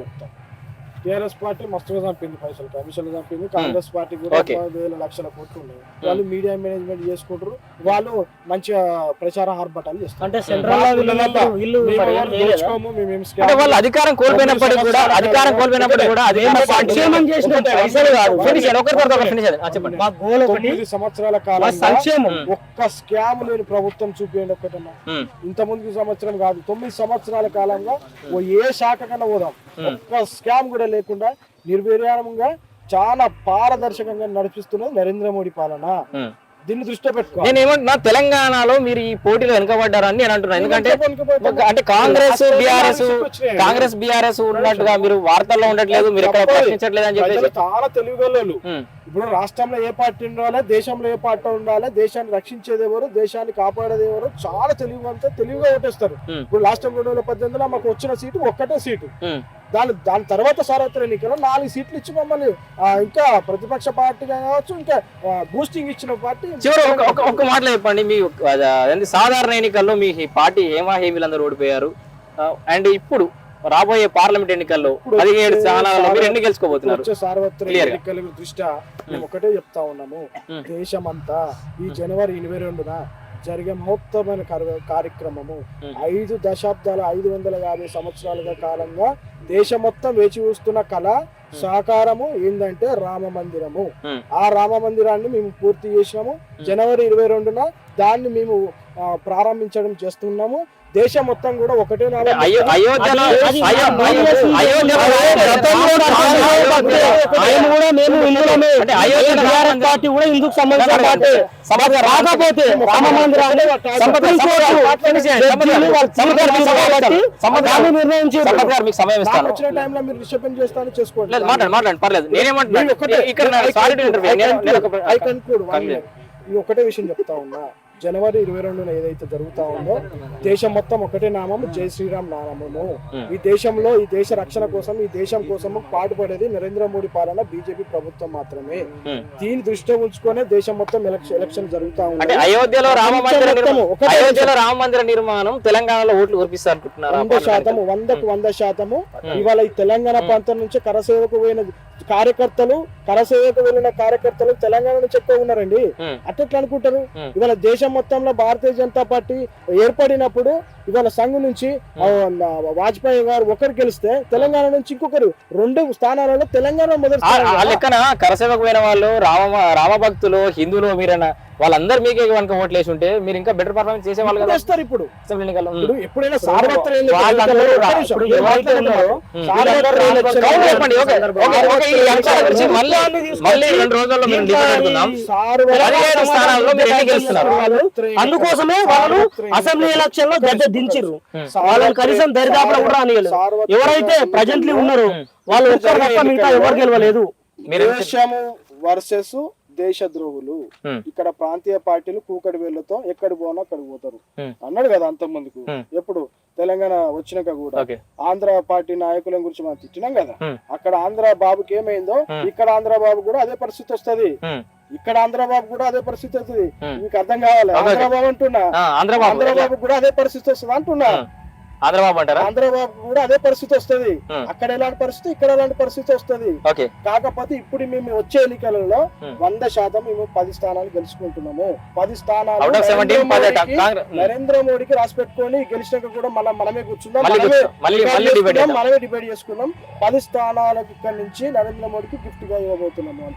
చెప్తాం TRS party మస్తుగా చంపింది పైసలు కమిషన్లు చంపింది కాంగ్రెస్ పార్టీ కూడా. వేల లక్షల కోట్లు ఉన్నాయి. వాళ్ళు మీడియా మేనేజ్మెంట్ చేసుకుంటారు వాళ్ళు మంచిగా ప్రచార ఆర్భటాలు చేస్తారు. అంటే సెంట్రల్ వీళ్ళు అధికారం కోల్పోయినప్పటికీ కూడా అధికారం కోల్పోయినప్పటికీ కూడా అదే మేము సంక్షేమం చేసిన పైసలు కాదు. ఫినిష్ చేయండి ఒకరి తర్వాత ఒకరు ఫినిష్ చేయండి. ఆ, చెప్పండి. మా గోల్ ఒకటి. తొమ్మిది సంవత్సరాల కాలంగా సంక్షేమం. ఒక్క స్కామ్ లేని ప్రభుత్వం చూపించండి ఒక్కటన్నా. ఇంత ముందుకు సంవత్సరం కాదు తొమ్మిది సంవత్సరాల కాలంగా ఓ ఏ శాఖ కన్నా పోదాం. ఒక్క స్కామ్ కూడా లేకుండా నిర్విరామంగా చాలా పారదర్శకంగా నడిపిస్తున్నది నరేంద్ర మోడీ పాలన. దీన్ని దృష్టిలో పెట్టుకో. నేను ఏమంటున్నా తెలంగాణలో మీరు ఈ పోటీలో వెనుకబడ్డారని నేను అంటున్నాను. ఎందుకంటే అంటే కాంగ్రెస్ బీఆర్ఎస్ కాంగ్రెస్ బీఆర్ఎస్ ఉన్నట్టుగా మీరు వార్తల్లో ఉండట్లేదు మీరు ఎక్కడ ప్రశ్నించట్లేదు అని చెప్పేసి. చాలా తెలివిగలలు. ఉమ్, ఇప్పుడు రాష్ట్రంలో ఏ పార్టీ ఉండాలి దేశంలో ఏ పార్టీ ఉండాలి దేశాన్ని రక్షించేది ఎవరు దేశాన్ని కాపాడేది ఎవరు చాలా తెలివిగా తెలివిగా ఓటేస్తారు. ఇప్పుడు లాస్ట్ టైం రెండు వేల పద్దెనిమిదిలో మాకు వచ్చిన సీటు ఒక్కటే సీటు. దాని దాని తర్వాత సార్వత్రిక ఎన్నికల్లో నాలుగు సీట్లు ఇచ్చి మమ్మల్ని ఇంకా ప్రతిపక్ష పార్టీగా కావచ్చు ఇంకా బూస్టింగ్ ఇచ్చిన పార్టీ. చివరి ఒక మాటలో చెప్పండి మీ సాధారణ ఎన్నికల్లో మీ పార్టీ ఏమా హేమీలందరూ ఓడిపోయారు. అండ్ ఇప్పుడు రాబోయే పార్లమెంట్ ఎన్నికల్లో పదిహేడు స్థానాలలో మీరు ఎన్ని గెలుచుకోబోతున్నారు? సార్వత్రిక. ఎన్నికల దృష్ట్యా మేము ఒకటే చెప్తా ఉన్నాము ఉమ్. దేశమంతా ఈ జనవరి ఇరవై రెండున జరిగే మహోత్తమైన కార్య- కార్యక్రమము. ఐదు దశాబ్దాల ఐదు వందల యాభై సంవత్సరాలుగా కాలంగా దేశం మొత్తం వేచి చూస్తున్న కళ సాకారము ఏంటంటే రామ మందిరము. ఆ రామ మందిరాన్ని మేము పూర్తి చేసినాము. జనవరి ఇరవై రెండున దాన్ని మేము ప్రారంభించడం చేస్తున్నాము. దేశం మొత్తం కూడా ఒకటే గతంలో కూడా. మేము హిందువులమే. టీఆర్ఎస్ పార్టీ హిందూకు సంబంధించిన పార్టీ. రాకపోతే రామ మందిరాన్ని మాట్లాడండి మాట్లాడండి పర్లేదు. ఒకటే విషయం చెప్తా ఉన్నా. జనవరి ఇరవై రెండున ఏదైతే జరుగుతా ఉందో దేశం మొత్తం ఒకటే నామం జై శ్రీరామ్ నామము. ఈ దేశంలో ఈ దేశ రక్షణ కోసం ఈ దేశం కోసం పాటుపడేది నరేంద్ర మోడీ పాలన బీజేపీ ప్రభుత్వం మాత్రమే. దీన్ని దృష్టిలో ఉంచుకొని దేశం మొత్తం ఎలక్షన్ జరుగుతా ఉంది. అయోధ్యలో రామ అయోధ్యలో రామ మందిర నిర్మాణం తెలంగాణలో ఓట్లు కురిపిస్తారు వంద శాతము వందకు వంద శాతము. ఇవాళ ఈ తెలంగాణ ప్రాంతం నుంచి కరసేవకు పోయిన కార్యకర్తలు కరసేవకు వెళ్ళిన కార్యకర్తలు తెలంగాణ నుంచి ఎక్కువ ఉన్నారండి. అట్లా అనుకుంటారు. ఇవాళ దేశం మొత్తంలో భారతీయ జనతా పార్టీ ఏర్పడినప్పుడు ఇవాళ సంఘ్ నుంచి వాజ్పేయి గారు ఒకరు గెలిస్తే తెలంగాణ నుంచి ఇంకొకరు. రెండు స్థానాలలో తెలంగాణ మొదటి ఆ- లెక్కన కరసేవకు పోయిన వాళ్ళు రామ రామభక్తులు హిందువులు మీరైనా వాళ్ళందరూ మీకే కనుక ఓట్లు వేసి ఉంటే మీరు ఇంకా బెటర్ పర్ఫార్మెన్స్ చేసేవాళ్ళు ఇప్పుడు. కదా వస్తారు ఇప్పుడు ఎప్పుడైనా? అందుకోసమే వాళ్ళు అసెంబ్లీ ఎలక్షన్లో గడ్డ దించిర్రు వాళ్ళని కనీసం దరిదాపులో కూడా రానియలేదు. ఎవరైతే ప్రజెంట్లీ ఉన్నారో వాళ్ళు ఒక్కరు తప్ప మిగతా ఎవరు గెలవలేదు. దేశము వర్సెస్ దేశ ద్రోహులు. ఇక్కడ ప్రాంతీయ పార్టీలు కూకటి వేళ్ళతో ఎక్కడి పోనా అక్కడికి పోతారు. అన్నాడు కదా అంత ముందుకు. ఎప్పుడు? తెలంగాణ వచ్చినాక కూడా. ఆంధ్ర పార్టీ నాయకుల గురించి మనం తిట్టినాం కదా. అక్కడ ఆంధ్ర బాబుకి ఏమైందో. ఇక్కడ ఆంధ్ర బాబు కూడా అదే పరిస్థితి వస్తది. ఇక్కడ ఆంధ్ర బాబు కూడా అదే పరిస్థితి వస్తుంది. మీకు అర్థం కావాలి. Okay, ఆంధ్ర బాబు అంటున్నా. ఆంధ్రబాబు ఆంధ్ర బాబు కూడా అదే పరిస్థితి వస్తుంది అంటున్నా. ఆంధ్రబాబు అంటారా? ఆంధ్ర బాబు కూడా అదే పరిస్థితి వస్తది. అక్కడ ఎలాంటి పరిస్థితి ఇక్కడ ఎలాంటి పరిస్థితి వస్తది? కాకపోతే ఇప్పుడు మేము వచ్చే ఎన్నికలలో. వంద శాతం మేము పది స్థానాలు గెలుచుకుంటున్నాము. పది స్థానాలు నరేంద్ర మోడీకి- రాసి పెట్టుకొని గెలిచినాక కూడా మళ్ళీ మనమే కూర్చుందాం మనమే డిబేట్ చేసుకుందాం, చేసుకుందాం. పది స్థానాలకు ఇక్కడ నుంచి నరేంద్ర మోడీకి గిఫ్ట్గా ఇవ్వబోతున్నాము